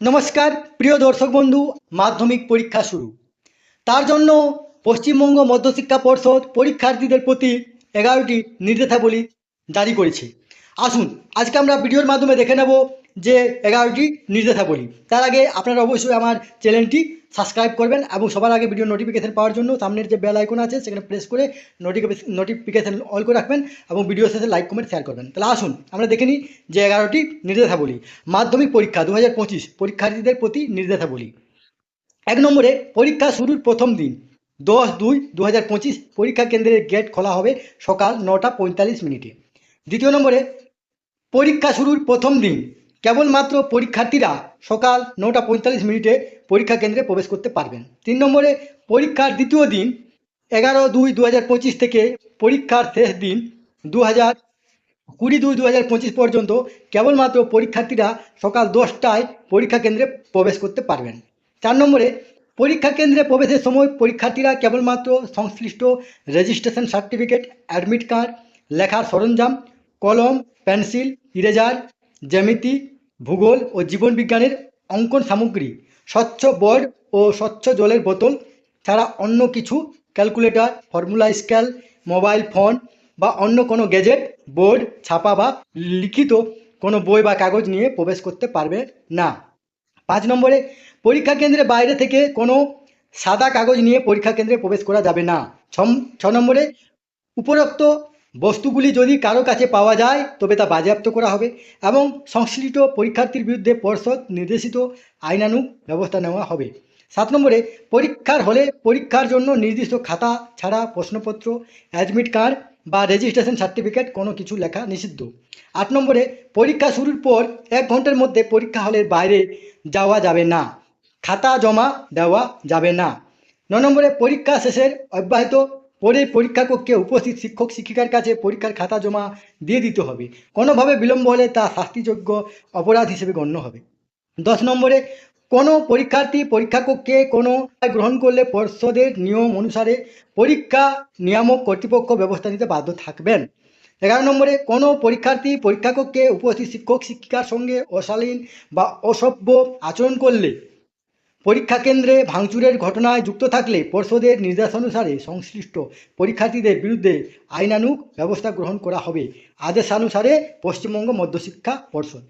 নমস্কার, প্রিয় দর্শক বন্ধু, মাধ্যমিক পরীক্ষা শুরু। তার জন্য পশ্চিমবঙ্গ মধ্যশিক্ষা পর্ষদ পরীক্ষার্থীদের প্রতি এগারোটি নির্দেশাবলী জারি করেছে। আসুন, আজকে আমরা ভিডিওর মাধ্যমে দেখে নেব যে এগারোটি নির্দেশাবলী তার আগে আপনারা অবশ্যই আমার চ্যানেলটি সাবস্ক্রাইব করবেন এবং সবার আগে ভিডিও নোটিফিকেশন পাওয়ার জন্য সামনের যে বেল আইকন আছে, সেখানে প্রেস করে নোটিফিকেশন নোটিফিকেশান অল করে রাখবেন এবং ভিডিও শেষে লাইক কমেন্ট শেয়ার করবেন। তাহলে আসুন, আমরা দেখে নিই যে এগারোটি নির্দেশাবলী মাধ্যমিক পরীক্ষা দু হাজার পঁচিশ, পরীক্ষার্থীদের প্রতি নির্দেশাবলী এক নম্বরে, পরীক্ষা শুরুর প্রথম দিন, দশ দুই দু পরীক্ষা কেন্দ্রের গেট খোলা হবে সকাল নটা পঁয়তাল্লিশ মিনিটে। দ্বিতীয় নম্বরে, পরীক্ষা শুরুর প্রথম দিন কেবলমাত্র পরীক্ষার্থীরা সকাল নটা পঁয়তাল্লিশ মিনিটে পরীক্ষা কেন্দ্রে প্রবেশ করতে পারবেন। তিন নম্বরে, পরীক্ষার দ্বিতীয় দিন, এগারো দুই দু হাজার পঁচিশ থেকে পরীক্ষার শেষ দিন দু হাজার কুড়ি দুই দু হাজার পঁচিশ পর্যন্ত কেবলমাত্র পরীক্ষার্থীরা সকাল দশটায় পরীক্ষা কেন্দ্রে প্রবেশ করতে পারবেন। চার নম্বরে, পরীক্ষা কেন্দ্রে প্রবেশের সময় পরীক্ষার্থীরা কেবলমাত্র সংশ্লিষ্ট রেজিস্ট্রেশন সার্টিফিকেট, অ্যাডমিট কার্ড, লেখার সরঞ্জাম, কলম, পেন্সিল, ইরেজার জ্যামিতি, ভূগোল ও জীবন বিজ্ঞানের অঙ্কন সামগ্রী, স্বচ্ছ বোর্ড ও স্বচ্ছ জলের বোতল ছাড়া অন্য কিছু, calculator, formula scale, mobile phone বা অন্য কোনো গ্যাজেট, বোর্ড, ছাপা বা লিখিত কোনো বই বা কাগজ নিয়ে প্রবেশ করতে পারবে না। পাঁচ নম্বরে, পরীক্ষা কেন্দ্রের বাইরে থেকে কোনো সাদা কাগজ নিয়ে পরীক্ষা কেন্দ্রে প্রবেশ করা যাবে না। ছ নম্বরে, উপরোক্ত বস্তুগুলি যদি কারও কাছে পাওয়া যায়, তবে তা বাজেয়াপ্ত করা হবে এবং সংশ্লিষ্ট পরীক্ষার্থীর বিরুদ্ধে পর্ষদ নির্দেশিত আইনানুগ ব্যবস্থা নেওয়া হবে। সাত নম্বরে, পরীক্ষার হলে পরীক্ষার জন্য নির্দিষ্ট খাতা ছাড়া প্রশ্নপত্র, অ্যাডমিট কার্ড বা রেজিস্ট্রেশন সার্টিফিকেট কোনো কিছু লেখা নিষিদ্ধ। আট নম্বরে, পরীক্ষা শুরুর পর এক ঘণ্টার মধ্যে পরীক্ষা হলের বাইরে যাওয়া যাবে না, খাতা জমা দেওয়া যাবে না। ন নম্বরে, পরীক্ষা শেষের অব্যাহত পরে পরীক্ষা কক্ষে উপস্থিত শিক্ষক শিক্ষিকার কাছে পরীক্ষার খাতা জমা দিয়ে দিতে হবে। কোনোভাবে বিলম্ব হলে তা শাস্তিযোগ্য অপরাধ হিসেবে গণ্য হবে। দশ নম্বরে, কোনো পরীক্ষার্থী পরীক্ষা কক্ষে কোনো গ্রহণ করলে পর্ষদের নিয়ম অনুসারে পরীক্ষা নিয়ামক কর্তৃপক্ষ ব্যবস্থা নিতে বাধ্য থাকবেন। এগারো নম্বরে, কোনো পরীক্ষার্থী পরীক্ষা কক্ষে উপস্থিত শিক্ষক শিক্ষিকার সঙ্গে অশালীন বা অসভ্য আচরণ করলে পরীক্ষা কেন্দ্রে ভাঙচুরের ঘটনায় যুক্ত থাকলে পর্ষদের নির্দেশানুসারে সংশ্লিষ্ট পরীক্ষার্থীদের বিরুদ্ধে আইনানুগ ব্যবস্থা গ্রহণ করা হবে। আদেশানুসারে পশ্চিমবঙ্গ মধ্যশিক্ষা পর্ষদ।